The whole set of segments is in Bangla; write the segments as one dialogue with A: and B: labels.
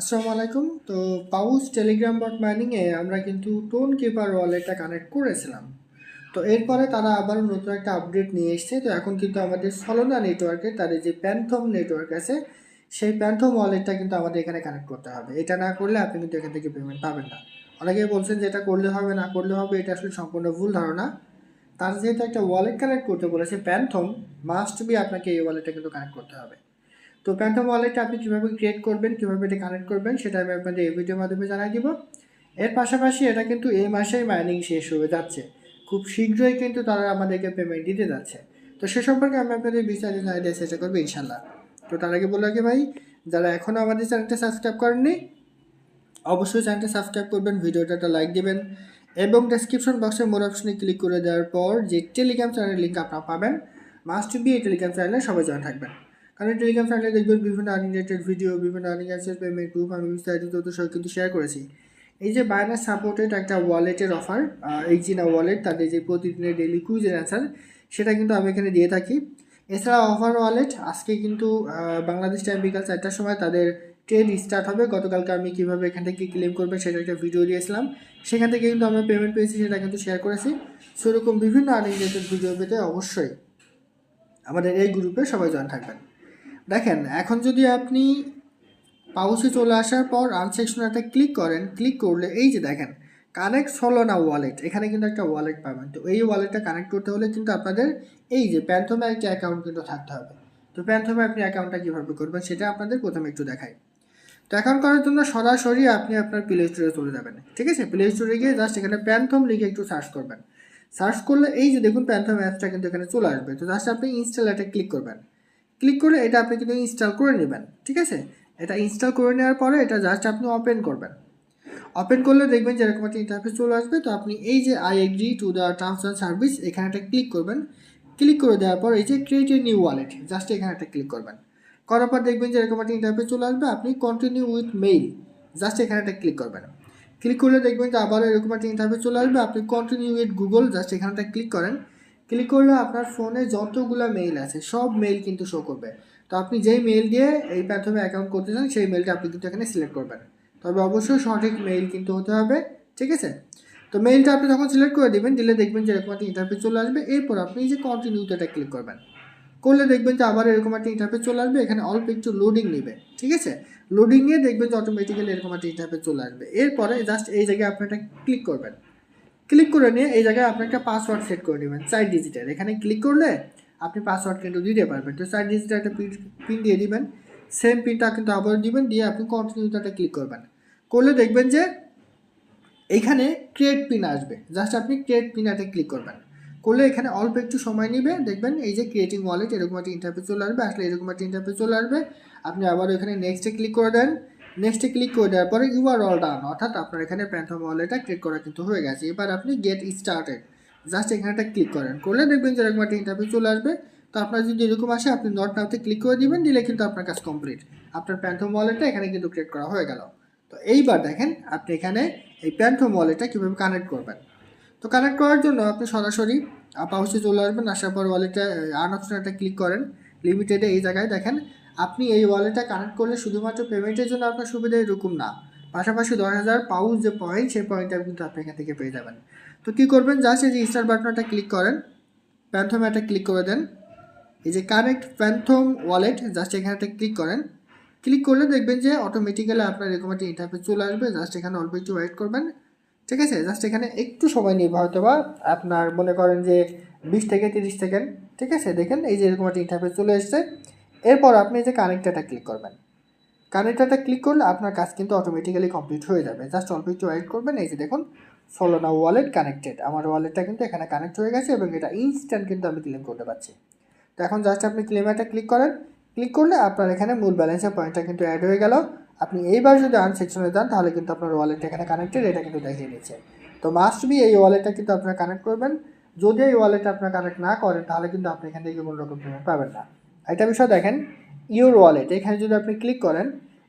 A: আসসালামু আলাইকুম। তো পাউস টেলিগ্রাম বট মাইনিংয়ে আমরা কিন্তু টোন কিপার ওয়ালেটটা কানেক্ট করেছিলাম। তো এরপরে তারা আবারও নতুন একটা আপডেট নিয়ে এসছে। তো এখন কিন্তু আমাদের সলোনা নেটওয়ার্কে তাদের যে প্যান্থম নেটওয়ার্ক আছে, সেই প্যান্থম ওয়ালেটটা কিন্তু আমাদের এখানে কানেক্ট করতে হবে। এটা না করলে আপনি কিন্তু এখান থেকে পেমেন্ট পাবেন না। অনেকেই বলছেন যে এটা করলে হবে, না করলে হবে, এটা আসলে সম্পূর্ণ ভুল ধারণা। তার যেহেতু একটা ওয়ালেট কানেক্ট করতে বলেছে, প্যান্থম মাস্ট বি আপনাকে এই ওয়ালেটটা কিন্তু কানেক্ট করতে হবে। তো প্যান্থম ওয়ালেটটা আপনি কীভাবে ক্রিয়েট করবেন, কীভাবে এটা কানেক্ট করবেন, সেটা আমি আপনাদের এই ভিডিওর মাধ্যমে জানাই দিব। এর পাশাপাশি এটা কিন্তু এই মাসেই মাইনিং শেষ হয়ে যাচ্ছে। খুব শীঘ্রই কিন্তু তারা আমাদেরকে পেমেন্ট দিতে যাচ্ছে। তো সে সম্পর্কে আমি আপনাদের বিস্তারিত জানিয়ে দেওয়ার চেষ্টা করব ইনশাল্লাহ তো তার আগে বলে রাখি ভাই, যারা এখনও আমাদের চ্যানেলটা সাবস্ক্রাইব করেননি, অবশ্যই চ্যানেলটা সাবস্ক্রাইব করবেন, ভিডিওটা একটা লাইক দেবেন এবং ডেসক্রিপশন বক্সে মোর অপশনে ক্লিক করে দেওয়ার পর যে টেলিগ্রাম চ্যানেলের লিঙ্ক আপনারা পাবেন মাস্ট বি এই টেলিগ্রাম চ্যানেলে সবাই জয়েন থাকবেন। কারণ টেলিগ্রাম চ্যানেলে দেখবেন বিভিন্ন আর্নিং রিলেটেড ভিডিও বিভিন্ন আর্নিং অ্যাসেস পেমেন্ট প্রুফ আমি বিস্তারিত তথ্য সহ কিন্তু শেয়ার করেছি। এই যে বায়নার সাপোর্টেড একটা ওয়ালেটের অফার এই জিনা ওয়ালেট তাদের যে প্রতিদিনের ডেলি কুইজের অ্যান্সার সেটা কিন্তু আমি এখানে দিয়ে থাকি। এছাড়া অফার ওয়ালেট আজকে কিন্তু বাংলাদেশ টাইম বিকাল চারটার সময় তাদের ট্রেড স্টার্ট হবে। গতকালকে আমি কীভাবে এখান থেকে ক্লেম করবে সেটা একটা ভিডিও দিয়েছিলাম। সেখান থেকে কিন্তু আমরা পেমেন্ট পেয়েছি, সেটা কিন্তু শেয়ার করেছি। সেরকম বিভিন্ন আর্নিং রিলেটেড ভিডিও পেতে অবশ্যই আমাদের এই গ্রুপে সবাই জয়েন থাকবেন। দেখেন, এখন যদি আপনি পাউসে চলে আসার পর আনসেকশন একটা ক্লিক করেন ক্লিক করলে এই যে দেখেন কানেক্ট হলো না ওয়ালেট এখানে কিন্তু একটা ওয়ালেট পাবেন। তো এই ওয়ালেটটা কানেক্ট করতে হলে কিন্তু আপনাদের এই যে প্যান্থমে একটা অ্যাকাউন্ট কিন্তু থাকতে হবে। তো প্যান্থমে আপনি অ্যাকাউন্টটা কীভাবে করবেন সেটা আপনাদের প্রথমে একটু দেখাই। তো অ্যাকাউন্ট করার জন্য সরাসরি আপনি আপনার প্লে স্টোরে চলে যাবেন। ঠিক আছে? প্লে স্টোরে গিয়ে জাস্ট এখানে প্যান্থম লিখে একটু সার্চ করবেন। সার্চ করলে এই যে দেখুন প্যান্থম অ্যাপসটা কিন্তু এখানে চলে আসবে। তো জাস্ট আপনি ইনস্টল এটা ক্লিক করবেন। ক্লিক করে এটা আপনি কিন্তু ইনস্টল করে নেবেন, ঠিক আছে? এটা ইনস্টল করে নেওয়ার পরে এটা জাস্ট আপনি ওপেন করবেন। ওপেন করলে দেখবেন যে এরকম একটা ইন্টারফেস চলে আসবে, তো আপনি এই যে I agree to the and service এখানে একটা ক্লিক করবেন। ক্লিক করে দেওয়ার পর এই যে create a new wallet just এখানে একটা ক্লিক করবেন। করার পর দেখবেন যে এরকম একটা ইন্টারফেস চলে আসবে, আপনি কন্টিনিউ উইথ মেইল জাস্ট এখানে একটা ক্লিক করবেন। ক্লিক করলে দেখবেন যে আবারও এরকম একটা ইন্টারফেস চলে আসবে, আপনি কন্টিনিউ উইথ গুগল জাস্ট এখানে একটা ক্লিক করেন। ক্লিক করলে আপনার ফোনে যতগুলো মেইল আছে, সব মেইল কিন্তু শো করবে। তো আপনি যেই মেইল দিয়ে এই প্ল্যাটফর্মে অ্যাকাউন্ট করতে চান, সেই মেইলটা আপনি কিন্তু এখানে সিলেক্ট করবেন। তবে অবশ্যই সঠিক মেইল কিন্তু হতে হবে, ঠিক আছে? তো মেইলটা আপনি যখন সিলেক্ট করে দিবেন, দিলে দেখবেন যে এরকম একটা ইন্টারফেস চলে আসবে। এরপর আপনি যে কন্টিনিউতে এটা ক্লিক করবেন। করলে দেখবেন যে আবার এরকম একটা ইন্টারফেস চলে আসবে, এখানে অল্প একটু লোডিং নেবে, ঠিক আছে? লোডিং নিয়ে দেখবেন যে অটোমেটিক্যালি এরকম একটা ইন্টারফেস চলে আসবে। এরপরে জাস্ট এই জায়গায় আপনি একটা ক্লিক করবেন। ক্লিক করে নিয়ে এই জায়গায় আপনি একটা পাসওয়ার্ড সেট করে নেবেন চার ডিজিটের এখানে ক্লিক করলে আপনি পাসওয়ার্ড কিন্তু দিতে পারবেন। তো চার ডিজিটের একটা পিন দিয়ে দিবেন সেম পিনটা কিন্তু আবার দিবেন, দিয়ে আপনি কন্টিনিউটাতে ক্লিক করবেন। করলে দেখবেন যে এইখানে ক্রিয়েট পিন আসবে। জাস্ট আপনি ক্রিয়েট পিনাতে ক্লিক করবেন। করলে এখানে অল্প একটু সময় নেবে, দেখবেন এই যে ক্রিয়েটিং ওয়ালেট এরকম একটা ইন্টারফেস চলে আসবে, আসলে এরকম একটা ইন্টারফেস চলে আসবে। আপনি আবার এখানে নেক্সটে ক্লিক করে দেন। নেক্সটে ক্লিক করে দেওয়ার পরে ইউ আর অল ডান অর্থাৎ আপনার এখানে প্যান্থম ওয়ালেটটা ক্লিক করা কিন্তু হয়ে গেছে। এবার আপনি গেট স্টার্টেড জাস্ট এখানে একটা ক্লিক করেন। করলে দেখবেন যে এরকম একটা ইন্টারফেস চলে আসবে। তো আপনার যদি এরকম আসে, আপনি নট নাওতে ক্লিক করে দিবেন, দিলে কিন্তু আপনার কাজ কমপ্লিট আপনার প্যান্থম ওয়ালেটটা এখানে কিন্তু ক্রিয়েট করা হয়ে গেল। তো এইবার দেখেন, আপনি এখানে এই প্যান্থম ওয়ালেটটা কীভাবে কানেক্ট করবেন। তো কানেক্ট করার জন্য আপনি সরাসরি পাউচে চলে আসবেন। আসার পর ওয়ালেটে আর্ন অপশনটা ক্লিক করেন। লিমিটেডে এই জায়গায় দেখেন আপনি এই ওয়ালেটটা কানেক্ট করলে শুধুমাত্র পেমেন্টের জন্য আপনার সুবিধা এরকম না। পাশাপাশি দশ হাজার পাউচ যে পয়েন্ট সেই পয়েন্টটা কিন্তু আপনি এখান থেকে পেয়ে যাবেন। তো কী করবেন? জাস্ট এই যে স্টার বাটনটা ক্লিক করেন। প্যান্থম একটা ক্লিক করে দেন। এই যে কানেক্ট প্যান্থম ওয়ালেট জাস্ট এখানে একটা ক্লিক করেন। ক্লিক করলে দেখবেন যে অটোমেটিক্যালি আপনার এরকম একটা ইন্টারফেস চলে আসবে। জাস্ট এখানে অল্প একটু ওয়েট করবেন। ঠিক আছে? জাস্ট এখানে একটু সময় নেবে হয়তো বা আপনার মনে করেন যে বিশ থেকে তিরিশ সেকেন্ড। ঠিক আছে? দেখেন এই যে এরকম একটা ইন্টারফেস চলে এসছে। এরপর আপনি যে কানেক্টারটা ক্লিক করবেন। কানেক্টারটা ক্লিক করলে আপনার কাজ কিন্তু অটোমেটিক্যালি কমপ্লিট হয়ে যাবে। জাস্ট অল্প একটু ওয়েট করবেন। এই যে দেখুন সোলোনা ওয়ালেট কানেক্টেড আমার ওয়ালেটটা কিন্তু এখানে কানেক্ট হয়ে গেছে এবং এটা ইনস্ট্যান্ট কিন্তু আমি ক্লেম করতে পারছি। তো এখন জাস্ট আপনি ক্লেমারটা ক্লিক করেন। ক্লিক করলে আপনার এখানে মূল ব্যালেন্সের পয়েন্টটা কিন্তু অ্যাড হয়ে গেল। আপনি এইবার যদি আন সেকশনে যান, তাহলে কিন্তু আপনার ওয়ালেটটা এখানে কানেক্টেড এটা কিন্তু দেখিয়ে দিচ্ছে। তো মাস্ট বি এই ওয়ালেটটা কিন্তু আপনারা কানেক্ট করবেন। যদি এই ওয়ালেটটা আপনারা কানেক্ট না করেন, তাহলে কিন্তু আপনি এখান থেকে কোনো রকম পেমেন্ট পাবেন না। একটা বিষয় দেখেন ইউর ওয়ালেট এখানে যদি আপনি ক্লিক করেন,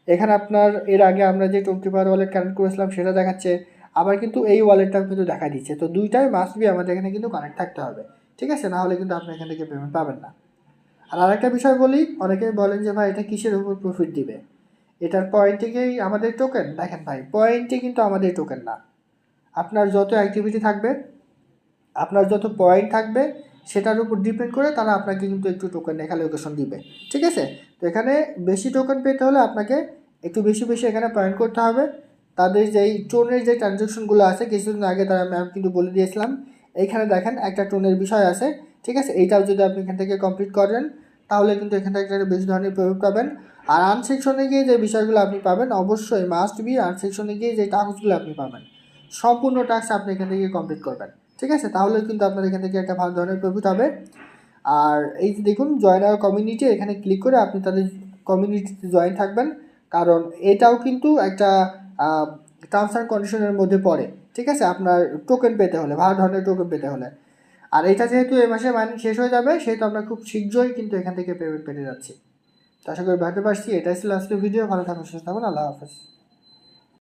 A: এখানে আপনার, এর আগে আমরা যে টোয়েন্টি পাওয়ার ওয়ালেট কানেক্ট করেছিলাম, সেটা দেখাচ্ছে, আবার কিন্তু এই ওয়ালেটটাও কিন্তু দেখা দিচ্ছে। তো দুইটাই মাস্ট বি আমাদের এখানে কিন্তু কানেক্ট থাকতে হবে। ঠিক আছে? না হলে কিন্তু আপনি এখান থেকে পেমেন্ট পাবেন না। আর আরেকটা বিষয় বলি অনেকেই বলেন যে, ভাই, এটা কিসের উপর প্রফিট দিবে? এটার পয়েন্টিংয়েই আমাদের টোকেন দেখেন ভাই পয়েন্টে কিন্তু আমাদের টোকেন না। আপনার যত অ্যাক্টিভিটি থাকবে, আপনার যত পয়েন্ট থাকবে সেটার উপর ডিপেন্ড করে তারা আপনাকে কিন্তু একটু টোকেন লেখা লোকেশন দিবে। ঠিক আছে? তো এখানে বেশি টোকেন পেতে হলে আপনাকে একটু বেশি বেশি এখানে পয়েন্ট করতে হবে। তাদের যেই টোনের যে ট্রানজ্যাকশনগুলো আছে, কিছুদিন আগে তারা ম্যাম কিন্তু বলে দিয়েছিলাম, এইখানে দেখেন একটা টোনের বিষয় আছে। ঠিক আছে? এইটাও যদি আপনি এখান থেকে কমপ্লিট করেন, তাহলে কিন্তু এখান থেকে একটা বেশি ধরনের পেমেন্ট পাবেন। আর আর্ন সেকশনে গিয়ে যে বিষয়গুলো আপনি পাবেন, অবশ্যই মাস্ট বি আর্ন সেকশনে গিয়ে যে টাস্কগুলো আপনি পাবেন, সম্পূর্ণ টাস্ক আপনি এখান থেকে কমপ্লিট করবেন। ঠিক আছে? তাহলে কিন্তু আপনার এখান থেকে একটা ভালো ধরনের প্রফিট হবে। আর এই যে দেখুন জয়েন আর কমিউনিটি এখানে ক্লিক করে আপনি তাদের কমিউনিটিতে জয়েন থাকবেন। কারণ এটাও কিন্তু একটা টার্মস অ্যান্ড কন্ডিশনের মধ্যে পড়ে। ঠিক আছে? আপনার টোকেন পেতে হলে, ভালো ধরনের টোকেন পেতে হলে। আর এটা যেহেতু এ মাসে মাইনিং শেষ হয়ে যাবে, সেহেতু আমরা খুব শীঘ্রই কিন্তু এখান থেকে পেমেন্ট পেতে যাচ্ছি। তো আশা করি ভাবতে পারছি। এটাই ছিল আজকের ভিডিও ভালো থাকুন, সুস্থ থাকুন। আল্লাহ হাফেজ।